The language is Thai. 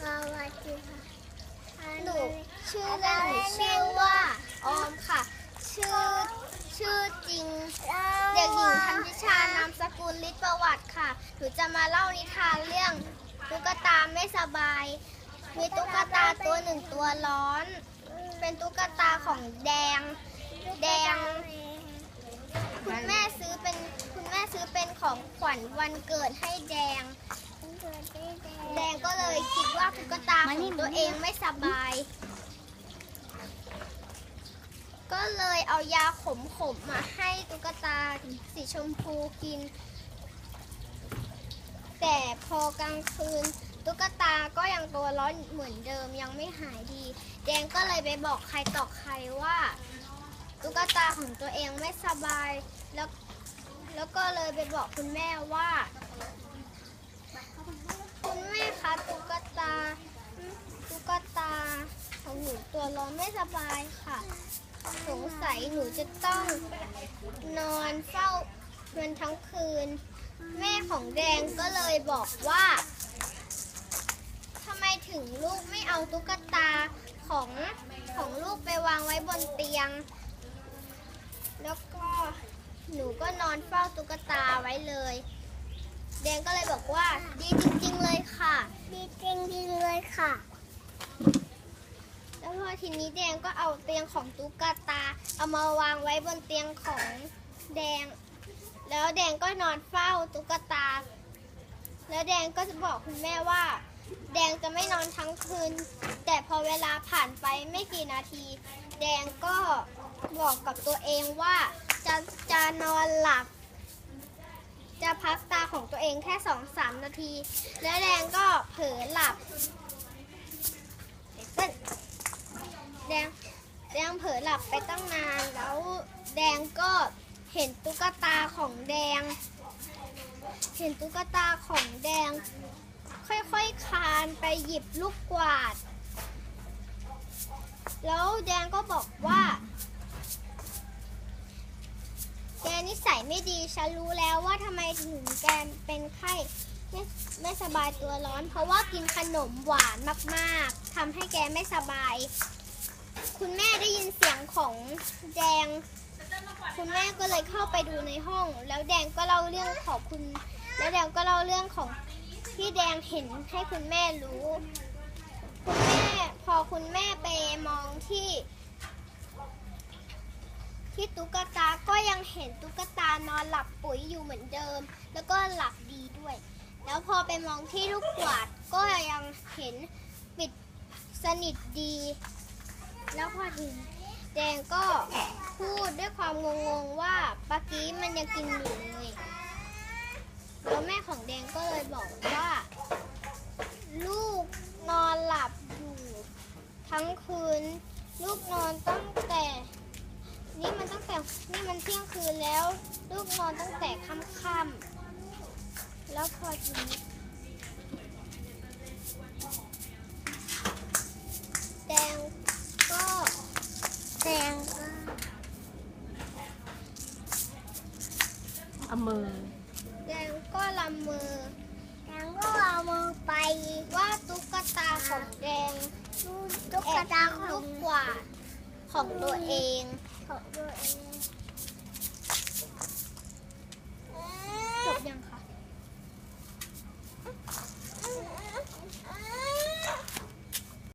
สวัสดีค่ะหนูชื่อเล่นหนูชื่อว่าออมค่ะ ชื่อชื่อจริง เด็กหญิงธัญชานามสกุลฤทธิ์ประวัติค่ะ หนูจะมาเล่านิทานเรื่องตุ๊กตาไม่สบาย มีตุ๊กตาตัวหนึ่งตัวร้อน เป็นตุ๊กตาของแดง แดง คุณแม่ซื้อเป็นคุณแม่ซื้อเป็นของขวัญวันเกิดให้แดง แดงก็เลยคิดว่าาตัวเองไม่สบาย ก็เลยเอายาขมขมมาให้ตุ๊กตาสีชมพูกิน แต่พอกลางคืนตุ๊กตาก็ยังตัวร้อนเหมือนเดิมยังไม่หายดี แดงก็เลยไปบอกใครต่อใครว่า ตุ๊กตาของตัวเองไม่สบายแล้วแล้วก็เลยไปบอกคุณแม่ว่า คุณแม่คะตุ๊กตาตุ๊กตาของหนู ตัวร้อนไม่สบายค่ะ สงสัยหนูจะต้องนอนเฝ้ามันทั้งคืน แม่ของแดงก็เลยบอกว่าทำไมถึงลูกไม่เอาตุ๊กตาของของลูกไปวางไว้บนเตียง แล้วก็หนูก็นอนเฝ้าตุ๊กตาไว้เลย แดงก็เลยบอกว่า ดีจริง ๆ เลยค่ะ ดีจริงดีเลยค่ะ ทีนี้แดงก็เอาเตียงของตุ๊กตา เอามาวางไว้บนเตียงของแดง แล้วแดงก็นอนเฝ้าตุ๊กตา แล้วแดงก็จะบอกคุณแม่ว่า แดงจะไม่นอนทั้งคืน แต่พอเวลาผ่านไปไม่กี่นาที แดงก็บอกกับตัวเองว่าจะจะนอนหลับ จะพักตาของตัวเองแค่สองสามนาที แล้วแดงก็เผลอหลับเต้น แดงแดงเผลอหลับไปตั้งนานแล้วแดงก็เห็นตุ๊กตาของแดง เห็นตุ๊กตาของแดง ค่อยๆคานไปหยิบลูกกวาด แล้วแดงก็บอกว่าแกนิสัยไม่ดีฉันรู้แล้วว่าทำไมถึงแกเป็นไข้ไม่ไม่สบายตัวร้อน เพราะว่ากินขนมหวานมากๆทำให้แกไม่สบาย คุณแม่ได้ยินเสียงของแดง คุณแม่ก็เลยเข้าไปดูในห้อง แล้วแดงก็เล่าเรื่องของคุณ แล้วแดงก็เล่าเรื่องของที่แดงเห็นให้คุณแม่รู้ คุณแม่พอคุณแม่ไปมองที่ ที่ตุ๊กตาก็ยังเห็นตุ๊กตานอนหลับปุ๋ยอยู่เหมือนเดิม แล้วก็หลับดีด้วย แล้วพอไปมองที่ลูกกวาดก็ยังเห็นปิดสนิทดี แล้วพอถึงแดงก็พูดด้วยความงงๆว่าปากี้มันยังกินอยู่เลยแล้วแม่ของแดงก็เลยบอกว่า ลูกนอนหลับอยู่ทั้งคืน ลูกนอนตั้งแต่ นี่มันตั้งแต่นี่มันเที่ยงคืนแล้ว ลูกนอนตั้งแต่ค่ำๆแล้วพอทีนี้แดงก็ แดงก็ เอามือแดงก็ละเมือแดงก็เอามือไปว่าตุ๊กตาของแดงดูตุ๊กตาขลูองกกวาดของตัวเอง ของตัวเอง